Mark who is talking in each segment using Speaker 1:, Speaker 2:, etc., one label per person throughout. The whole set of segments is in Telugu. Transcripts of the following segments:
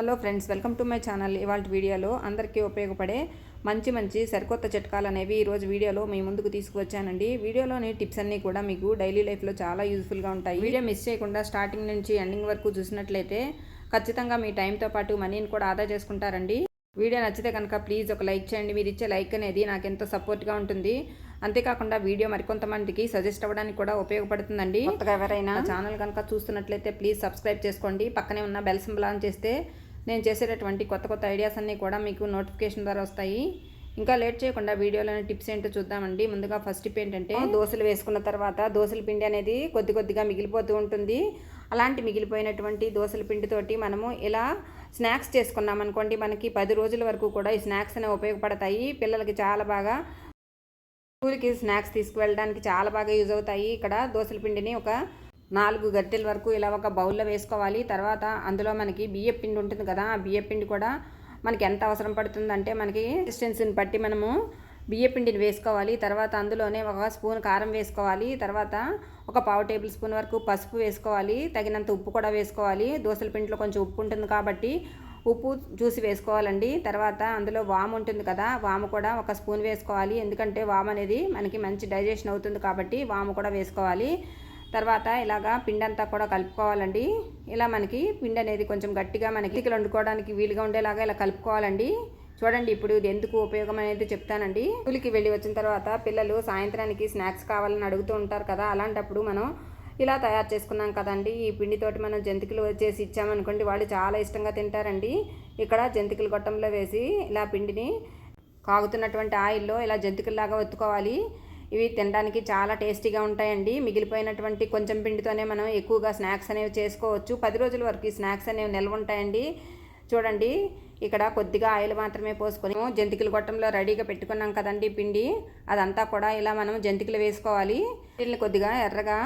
Speaker 1: Hello friends welcome to my channel. ఇవాళ వీడియోలో అందరికీ ఉపయోగపడే మంచి మంచి సరికొత్త చిట్కాలు అనేవి ఈరోజు వీడియోలో మీ ముందుకు తీసుకువచ్చానండి. వీడియోలోని టిప్స్ అన్నీ కూడా మీకు డైలీ లైఫ్లో చాలా యూస్ఫుల్గా ఉంటాయి. వీడియో మిస్ చేయకుండా స్టార్టింగ్ నుంచి ఎండింగ్ వరకు చూసినట్లయితే ఖచ్చితంగా మీ టైంతో పాటు మనీని కూడా ఆదా చేసుకుంటారండి. వీడియో నచ్చితే కనుక ప్లీజ్ ఒక లైక్ చేయండి. మీరు ఇచ్చే లైక్ అనేది నాకు ఎంతో సపోర్ట్గా ఉంటుంది. అంతేకాకుండా వీడియో మరికొంతమందికి సజెస్ట్ అవ్వడానికి కూడా ఉపయోగపడుతుందండి. కొత్తగా ఎవరైనా ఛానల్ కనుక చూస్తున్నట్లయితే ప్లీజ్ సబ్స్క్రైబ్ చేసుకోండి. పక్కనే ఉన్న బెల్ సింబల్ ఆన్ చేస్తే నేను చేసేటటువంటి కొత్త కొత్త ఐడియాస్ అన్నీ కూడా మీకు నోటిఫికేషన్ ద్వారా వస్తాయి. ఇంకా లేట్ చేయకుండా వీడియోలోని టిప్స్ ఏంటో చూద్దామండి. ముందుగా ఫస్ట్ టిప్ ఏంటంటే దోశలు వేసుకున్న తర్వాత దోశల పిండి అనేది కొద్ది కొద్దిగా మిగిలిపోతూ ఉంటుంది. అలాంటి మిగిలిపోయినటువంటి దోశల పిండితోటి మనము ఇలా స్నాక్స్ చేసుకున్నామనుకోండి మనకి పది రోజుల వరకు కూడా ఈ స్నాక్స్ అనేవి ఉపయోగపడతాయి. పిల్లలకి చాలా బాగా స్కూల్కి స్నాక్స్ తీసుకువెళ్ళడానికి చాలా బాగా యూజ్ అవుతాయి. ఇక్కడ దోశల పిండిని ఒక నాలుగు గట్టెల వరకు ఇలా ఒక బౌల్లో వేసుకోవాలి. తర్వాత అందులో మనకి బియ్య పిండి ఉంటుంది కదా ఆ బియ్య పిండి కూడా మనకి ఎంత అవసరం పడుతుందంటే మనకి డిస్టెన్స్ని బట్టి మనము బియ్య పిండిని వేసుకోవాలి. తర్వాత అందులోనే ఒక స్పూన్ కారం వేసుకోవాలి. తర్వాత ఒక పావు టేబుల్ స్పూన్ వరకు పసుపు వేసుకోవాలి. తగినంత ఉప్పు కూడా వేసుకోవాలి. దోశల పిండిలో కొంచెం ఉప్పు ఉంటుంది కాబట్టి ఉప్పు చూసి వేసుకోవాలండి. తర్వాత అందులో వాము ఉంటుంది కదా వాము కూడా ఒక స్పూన్ వేసుకోవాలి. ఎందుకంటే వాము అనేది మనకి మంచి డైజెషన్ అవుతుంది కాబట్టి వాము కూడా వేసుకోవాలి. తర్వాత ఇలాగా పిండి అంతా కూడా కలుపుకోవాలండి. ఇలా మనకి పిండి అనేది కొంచెం గట్టిగా మనకి ఇటుకలు వండుకోవడానికి వీలుగా ఉండేలాగా ఇలా కలుపుకోవాలండి. చూడండి ఇప్పుడు ఇది ఎందుకు ఉపయోగం అనేది చెప్తానండి. స్కూల్కి వెళ్ళి వచ్చిన తర్వాత పిల్లలు సాయంత్రానికి స్నాక్స్ కావాలని అడుగుతూ ఉంటారు కదా అలాంటప్పుడు మనం ఇలా తయారు చేసుకున్నాం కదండి. ఈ పిండితోటి మనం జంతికలు చేసి ఇచ్చామనుకోండి వాళ్ళు చాలా ఇష్టంగా తింటారండి. ఇక్కడ జంతికల గొట్టంలో వేసి ఇలా పిండిని కాగుతున్నటువంటి ఆయిల్లో ఇలా జంతికల్లాగా ఒత్తుకోవాలి. ఇవి తినడానికి చాలా టేస్టీగా ఉంటాయండి. మిగిలిపోయినటువంటి కొంచెం పిండితోనే మనం ఎక్కువగా స్నాక్స్ అనేవి చేసుకోవచ్చు. పది రోజుల వరకు ఈ స్నాక్స్ అనేవి నిల్వ ఉంటాయండి. చూడండి. ఇక్కడ కొద్దిగా ఆయిల్ మాత్రమే పోసుకొని జంతికల గొట్టంలో రెడీగా పెట్టుకున్నాం కదండి పిండి. అదంతా కూడా ఇలా మనం జంతికలు వేసుకోవాలి. వీటిని కొద్దిగా ఎర్రగా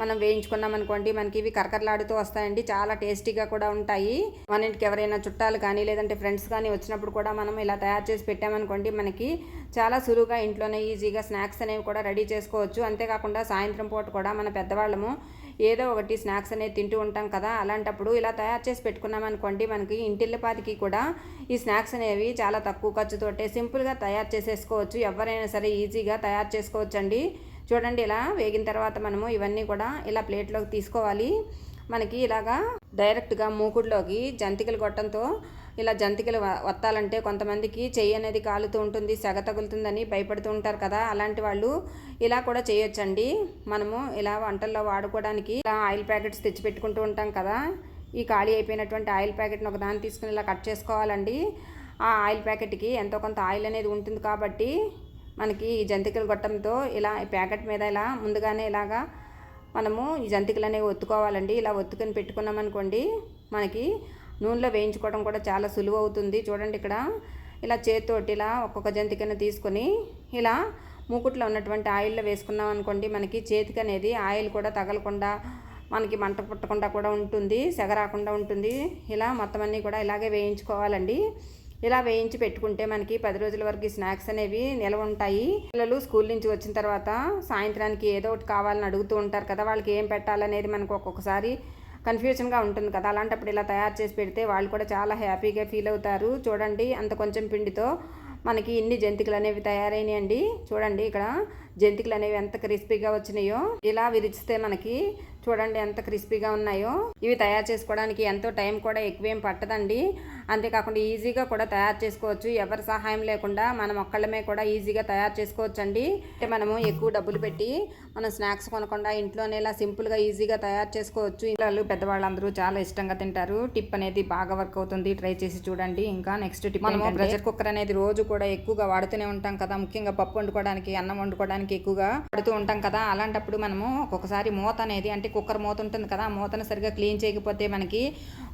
Speaker 1: మనం వేయించుకున్నాం అనుకోండి మనకి ఇవి కరకరలాడుతూ వస్తాయండి. చాలా టేస్టీగా కూడా ఉంటాయి. మన ఇంటికి ఎవరైనా చుట్టాలు కానీ లేదంటే ఫ్రెండ్స్ కానీ వచ్చినప్పుడు కూడా మనం ఇలా తయారు చేసి పెట్టామనుకోండి మనకి చాలా సులువుగా ఇంట్లోనే ఈజీగా స్నాక్స్ అనేవి కూడా రెడీ చేసుకోవచ్చు. అంతేకాకుండా సాయంత్రం పూట కూడా మన పెద్దవాళ్ళము ఏదో ఒకటి స్నాక్స్ అనేది తింటూ ఉంటాం కదా అలాంటప్పుడు ఇలా తయారు చేసి పెట్టుకున్నాం అనుకోండి మనకి ఇంటిల్లపాతికి కూడా ఈ స్నాక్స్ అనేవి చాలా తక్కువ ఖర్చుతోటే సింపుల్గా తయారు చేసేసుకోవచ్చు. ఎవరైనా సరే ఈజీగా తయారు చేసుకోవచ్చు అండి చూడండి ఇలా వేగిన తర్వాత మనము ఇవన్నీ కూడా ఇలా ప్లేట్లోకి తీసుకోవాలి. మనకి ఇలాగా డైరెక్ట్గా మూకుడులోకి జంతికలు గొట్టంతో ఇలా జంతికలు వత్తాలంటే కొంతమందికి చెయ్యి అనేది కాలుతూ ఉంటుంది సెగ తగులుతుందని భయపడుతూ ఉంటారు కదా అలాంటి వాళ్ళు ఇలా కూడా చేయొచ్చండి. మనము ఇలా వంటల్లో వాడుకోవడానికి ఇలా ఆయిల్ ప్యాకెట్స్ తెచ్చి పెట్టుకుంటూ ఉంటాం కదా ఈ ఖాళీ అయిపోయినటువంటి ఆయిల్ ప్యాకెట్ని ఒక దాన్ని తీసుకుని ఇలా కట్ చేసుకోవాలండి. ఆ ఆయిల్ ప్యాకెట్కి ఎంతో కొంత ఆయిల్ అనేది ఉంటుంది కాబట్టి మనకి ఈ జంతికల గొట్టంతో ఇలా ప్యాకెట్ మీద ఇలా ముందుగానే ఇలాగా మనము ఈ జంతికలు అనేవి ఒత్తుకోవాలండి. ఇలా ఒత్తుకొని పెట్టుకున్నాం అనుకోండి మనకి నూనెలో వేయించుకోవడం కూడా చాలా సులువు అవుతుంది. చూడండి ఇక్కడ. ఇలా చేతితోటి ఇలా ఒక్కొక్క జంతికను తీసుకొని ఇలా మూకుట్లో ఉన్నటువంటి ఆయిల్లో వేసుకున్నాం అనుకోండి మనకి చేతికి అనేది ఆయిల్ కూడా తగలకుండా మనకి మంట పుట్టకుండా కూడా ఉంటుంది సెగ రాకుండా ఉంటుంది. ఇలా మొత్తం అన్నీ కూడా ఇలాగే వేయించుకోవాలండి. ఇలా వేయించి పెట్టుకుంటే మనకి పది రోజుల వరకు స్నాక్స్ అనేవి నిల్వ ఉంటాయి. పిల్లలు స్కూల్ నుంచి వచ్చిన తర్వాత సాయంత్రానికి ఏదో ఒకటి కావాలని అడుగుతూ ఉంటారు కదా వాళ్ళకి ఏం పెట్టాలనేది మనకు ఒక్కొక్కసారి కన్ఫ్యూజన్గా ఉంటుంది కదా. అలాంటప్పుడు ఇలా తయారు చేసి పెడితే వాళ్ళు కూడా చాలా హ్యాపీగా ఫీల్ అవుతారు. చూడండి అంత కొంచెం పిండితో మనకి ఇన్ని జంతికలు అనేవి తయారైనాయండి. చూడండి ఇక్కడ జంతికలు అనేవి ఎంత క్రిస్పీగా వచ్చినాయో ఇలా విరిచితే మనకి చూడండి ఎంత క్రిస్పీగా ఉన్నాయో. ఇవి తయారు చేసుకోవడానికి ఎంతో టైం కూడా ఎక్కువేం పట్టదండి. అంతేకాకుండా ఈజీగా కూడా తయారు చేసుకోవచ్చు. ఎవరి సహాయం లేకుండా మనం ఒక్కళ్ళమే కూడా ఈజీగా తయారు చేసుకోవచ్చు అండి అంటే మనము ఎక్కువ డబ్బులు పెట్టి మనం స్నాక్స్ కొనకుండా ఇంట్లోనే ఇలా సింపుల్గా ఈజీగా తయారు చేసుకోవచ్చు. పిల్లలు పెద్దవాళ్ళందరూ చాలా ఇష్టంగా తింటారు. టిప్ అనేది బాగా వర్క్ అవుతుంది. ట్రై చేసి చూడండి. ఇంకా నెక్స్ట్ టిప్ మనము ప్రెషర్ కుక్కర్ అనేది రోజు కూడా ఎక్కువగా వాడుతూనే ఉంటాం కదా. ముఖ్యంగా పప్పు వండుకోవడానికి అన్నం వండుకోవడానికి ఎక్కువగా పడుతూ ఉంటాం కదా అలాంటప్పుడు మనము ఒక్కొక్కసారి మూత అనేది అంటే కుక్కర్ మూత ఉంటుంది కదా ఆ మూతను సరిగ్గా క్లీన్ చేయకపోతే మనకి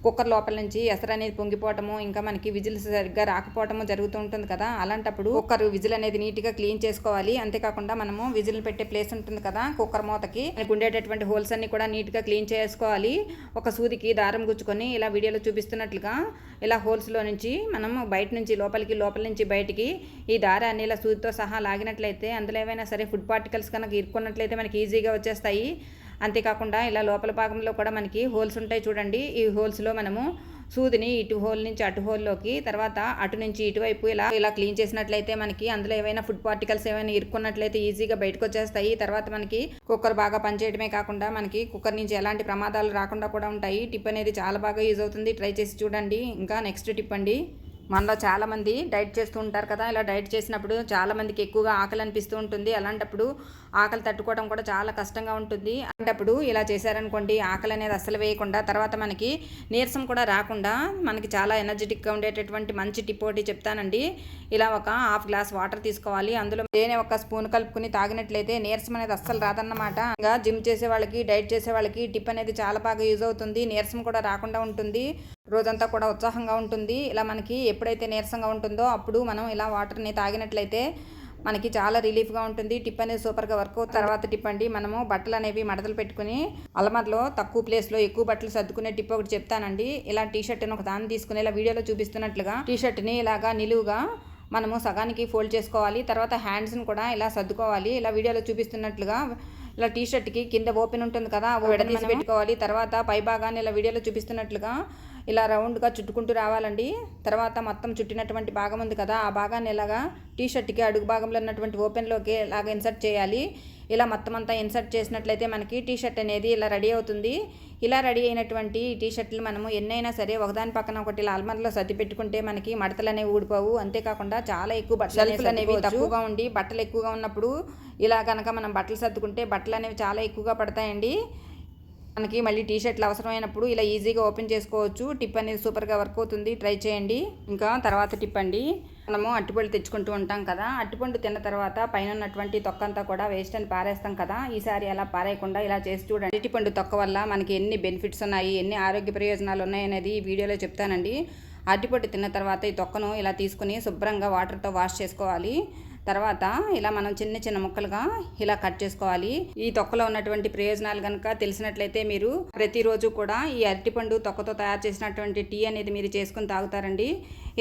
Speaker 1: కుక్కర్ లోపల నుంచి ఎసరు అనేది పొంగిపోవటము ఇంకా మనకి విజిల్స్ సరిగ్గా రాకపోవటము జరుగుతూ ఉంటుంది కదా. అలాంటప్పుడు కుక్కర్ విజిల్ అనేది నీట్గా క్లీన్ చేసుకోవాలి. అంతేకాకుండా మనము విజిల్ పెట్టే ప్లేస్ ఉంటుంది కదా కుక్కర్ మూతకి. మనకు ఉండేటటువంటి హోల్స్ అన్ని కూడా నీట్గా క్లీన్ చేసుకోవాలి. ఒక సూదికి దారం గుచ్చుకొని ఇలా వీడియోలో చూపిస్తున్నట్లుగా ఇలా హోల్స్లో నుంచి మనం బయట నుంచి లోపలికి లోపల నుంచి బయటికి ఈ దారాన్ని ఇలా సూదితో సహా లాగినట్లయితే అందులో ఏమైనా సరే ఫుడ్ పార్టికల్స్ కనుక ఇరుక్కున్నట్లయితే మనకి ఈజీగా వచ్చేస్తాయి. అంతేకాకుండా ఇలా లోపల భాగంలో కూడా మనకి హోల్స్ ఉంటాయి చూడండి. ఈ హోల్స్లో మనము సూదిని ఇటు హోల్ నుంచి అటు హోల్లోకి తర్వాత అటు నుంచి ఇటువైపు ఇలా ఇలా క్లీన్ చేసినట్లయితే మనకి అందులో ఏవైనా ఫుడ్ పార్టికల్స్ ఏమైనా ఇరుక్కున్నట్లయితే ఈజీగా బయటకు వచ్చేస్తాయి. తర్వాత మనకి కుక్కర్ బాగా పనిచేయడమే కాకుండా మనకి కుక్కర్ నుంచి ఎలాంటి ప్రమాదాలు రాకుండా కూడా ఉంటాయి. టిప్ అనేది చాలా బాగా యూజ్ అవుతుంది. ట్రై చేసి చూడండి. ఇంకా నెక్స్ట్ టిప్ అండి. మనలో చాలామంది డైట్ చేస్తూ ఉంటారు కదా ఇలా డైట్ చేసినప్పుడు చాలామందికి ఎక్కువగా ఆకలి అనిపిస్తూ ఉంటుంది. అలాంటప్పుడు ఆకలి తట్టుకోవడం కూడా చాలా కష్టంగా ఉంటుంది. అలాంటప్పుడు ఇలా చేశారనుకోండి ఆకలి అనేది అస్సలు వేయకుండా తర్వాత మనకి నీరసం కూడా రాకుండా మనకి చాలా ఎనర్జెటిక్గా ఉండేటటువంటి మంచి టిప్ ఒకటి చెప్తానండి. ఇలా ఒక హాఫ్ గ్లాస్ వాటర్ తీసుకోవాలి. అందులో తేనె ఒక స్పూన్ కలుపుకుని తాగినట్లయితే నీరసం అనేది అస్సలు రాదన్నమాట. ఇంకా జిమ్ చేసే వాళ్ళకి డైట్ చేసే వాళ్ళకి టిప్ అనేది చాలా బాగా యూజ్ అవుతుంది. నీరసం కూడా రాకుండా ఉంటుంది. రోజంతా కూడా ఉత్సాహంగా ఉంటుంది. ఇలా మనకి ఎప్పుడైతే నీరసంగా ఉంటుందో అప్పుడు మనం ఇలా వాటర్ని తాగినట్లయితే మనకి చాలా రిలీఫ్గా ఉంటుంది. టిప్ అనేది సూపర్గా వర్క్ తర్వాత టిప్ అండి మనము బట్టలు అనేవి మడతలు పెట్టుకుని అలమర్లో తక్కువ ప్లేస్లో ఎక్కువ బట్టలు సర్దుకునే టిప్ ఒకటి చెప్తానండి. ఇలా టీ షర్ట్ని ఒక దాన్ని తీసుకుని ఇలా వీడియోలో చూపిస్తున్నట్లుగా టీ షర్ట్ని ఇలాగా నిలువుగా మనము సగానికి ఫోల్డ్ చేసుకోవాలి. తర్వాత హ్యాండ్స్ని కూడా ఇలా సర్దుకోవాలి. ఇలా వీడియోలో చూపిస్తున్నట్లుగా ఇలా టీ షర్ట్కి కింద ఓపెన్ ఉంటుంది కదా విడదీసి పెట్టుకోవాలి. తర్వాత పై భాగాన్ని ఇలా వీడియోలో చూపిస్తున్నట్లుగా ఇలా రౌండ్గా చుట్టుకుంటూ రావాలండి. తర్వాత మొత్తం చుట్టినటువంటి భాగం ఉంది కదా ఆ భాగాన్ని ఇలాగా టీ షర్ట్కి అడుగు భాగంలో ఉన్నటువంటి ఓపెన్లోకి ఇలాగ ఇన్సర్ట్ చేయాలి. ఇలా మొత్తం అంతా ఇన్సర్ట్ చేసినట్లయితే మనకి టీ షర్ట్ అనేది ఇలా రెడీ అవుతుంది. ఇలా రెడీ అయినటువంటి టీ షర్ట్లు మనము ఎన్నైనా సరే ఒకదాని పక్కన ఒకటి అల్మర్లో సర్ది పెట్టుకుంటే మనకి మడతలు అనేవి ఊడిపోవు. అంతేకాకుండా చాలా ఎక్కువ బట్టలు అనేవి తక్కువగా ఉండి బట్టలు ఎక్కువగా ఉన్నప్పుడు ఇలా కనుక మనం బట్టలు సర్దుకుంటే బట్టలు అనేవి చాలా ఎక్కువగా పడతాయండి. మనకి మళ్ళీ టీ షర్ట్లు అవసరమైనప్పుడు ఇలా ఈజీగా ఓపెన్ చేసుకోవచ్చు. టిప్ అనేది సూపర్గా వర్క్ అవుతుంది. ట్రై చేయండి. ఇంకా తర్వాత టిప్ అండి. మనము అట్టిపళ్ళు తెచ్చుకుంటూ ఉంటాం కదా. అట్టిపండు తిన్న తర్వాత పైన ఉన్నటువంటి తొక్క అంతా కూడా వేస్ట్ అని పారేస్తాం కదా. ఈసారి అలా పారేయకుండా ఇలా చేసి చూడండి. అరటిపండు తొక్క వల్ల మనకి ఎన్ని బెనిఫిట్స్ ఉన్నాయి? ఎన్ని ఆరోగ్య ప్రయోజనాలు ఉన్నాయనేది ఈ వీడియోలో చెప్తానండి. అరటిపండు తిన్న తర్వాత ఈ తొక్కను ఇలా తీసుకుని శుభ్రంగా వాటర్తో వాష్ చేసుకోవాలి. తర్వాత ఇలా మనం చిన్న చిన్న ముక్కలుగా ఇలా కట్ చేసుకోవాలి. ఈ తొక్కలో ఉన్నటువంటి ప్రయోజనాలు కనుక తెలిసినట్లయితే మీరు ప్రతిరోజు కూడా ఈ అరటిపండు తొక్కతో తయారు చేసినటువంటి టీ అనేది మీరు చేసుకుని తాగుతారండి.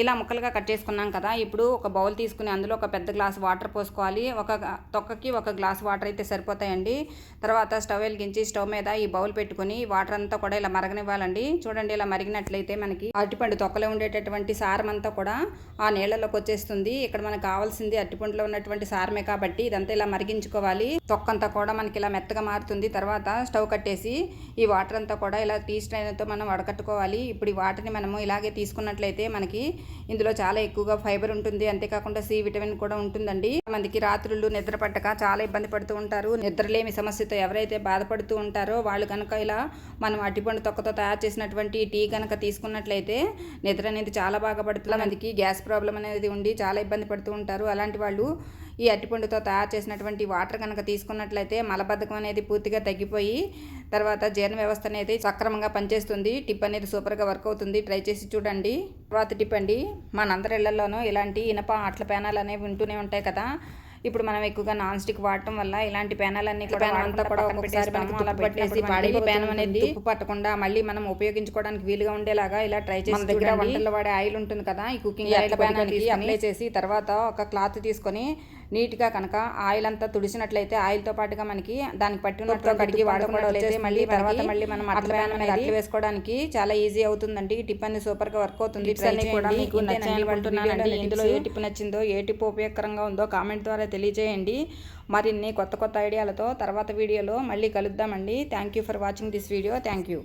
Speaker 1: ఇలా ముక్కలుగా కట్ చేసుకున్నాం కదా. ఇప్పుడు ఒక బౌల్ తీసుకుని అందులో ఒక పెద్ద గ్లాస్ వాటర్ పోసుకోవాలి. ఒక తొక్కకి ఒక గ్లాస్ వాటర్ అయితే సరిపోతాయండి. తర్వాత స్టవ్ వెలిగించి స్టవ్ మీద ఈ బౌల్ పెట్టుకుని వాటర్ అంతా కూడా ఇలా మరగనివ్వాలండి. చూడండి ఇలా మరిగినట్లయితే మనకి అరటిపండు తొక్కలో ఉండేటటువంటి సారం అంతా కూడా ఆ నీళ్ళలోకి వచ్చేస్తుంది. ఇక్కడ మనకు కావాల్సింది అరటిపండులో ఉన్నటువంటి సారమే కాబట్టి ఇదంతా ఇలా మరిగించుకోవాలి. తొక్కంతా కూడా మనకి ఇలా మెత్తగా మారుతుంది. తర్వాత స్టవ్ కట్టేసి ఈ వాటర్ అంతా కూడా ఇలా టీ స్ట్రైన్తో మనం వడకట్టుకోవాలి. ఇప్పుడు ఈ వాటర్ని మనము ఇలాగే తీసుకున్నట్లయితే మనకి ఇందులో చాలా ఎక్కువగా ఫైబర్ ఉంటుంది. అంతేకాకుండా సి విటమిన్ కూడా ఉంటుందండి. మందికి రాత్రులు నిద్ర పట్టక చాలా ఇబ్బంది పడుతూ ఉంటారు. నిద్రలేమి సమస్యతో ఎవరైతే బాధపడుతూ ఉంటారో వాళ్ళు కనుక ఇలా మనం అట్టిపండు తొక్కతో తయారు చేసినటువంటి టీ కనుక తీసుకున్నట్లయితే నిద్ర అనేది చాలా బాగా పడుతుంది. మందికి గ్యాస్ ప్రాబ్లం అనేది ఉండి చాలా ఇబ్బంది పడుతూ ఉంటారు. అలాంటి వాళ్ళు ఈ అట్టిపండుతో తయారు చేసినటువంటి వాటర్ కనుక తీసుకున్నట్లయితే మలబద్ధకం అనేది పూర్తిగా తగ్గిపోయి తర్వాత జీర్ణ వ్యవస్థ అనేది సక్రమంగా పనిచేస్తుంది. టిప్ అనేది సూపర్గా వర్క్ అవుతుంది. ట్రై చేసి చూడండి. తర్వాత టిప్ అండి. మనందరి ఇళ్ళలోనూ ఇలాంటి ఇనప అట్ల పేనాలు అనేవి ఉంటూనే ఉంటాయి కదా. ఇప్పుడు మనం ఎక్కువగా నాన్ స్టిక్ వాడటం వల్ల ఇలాంటి పేనాలన్నీ అంతా కూడా ఒకసారి అలా పెట్టేసి పేనం అనేది ఉప్పు పట్టకుండా మళ్ళీ మనం ఉపయోగించుకోవడానికి వీలుగా ఉండేలాగా ఇలా ట్రై చేసి దగ్గర వంటల్లో వాడే ఆయిల్ ఉంటుంది కదా. ఈ కుకింగ్ ఆయిల్ పేనానికి అప్లై చేసి తర్వాత ఒక క్లాత్ తీసుకొని నీట్గా కనుక ఆయిల్ అంతా తుడిచినట్లయితే ఆయిల్తో పాటుగా మనకి దానికి పట్టినట్టు కడిగి వాడుకున్నట్లయితే మళ్ళీ తర్వాత మళ్ళీ మనం అట్ల ప్యాన్ మీద అట్ల వేసుకోవడానికి చాలా ఈజీ అవుతుందండి. టిప్ అనేది సూపర్గా వర్క్ అవుతుంది. టిప్స్ అన్ని కూడా మీకు నచ్చాయి ఇందులో ఏ టిప్ నచ్చిందో ఏ టిప్ ఉపయోగకరంగా ఉందో కామెంట్ ద్వారా తెలియజేయండి. మరిన్ని కొత్త కొత్త ఐడియాలతో తర్వాత వీడియోలో మళ్ళీ కలుద్దామండి. Thank you for watching this video thank you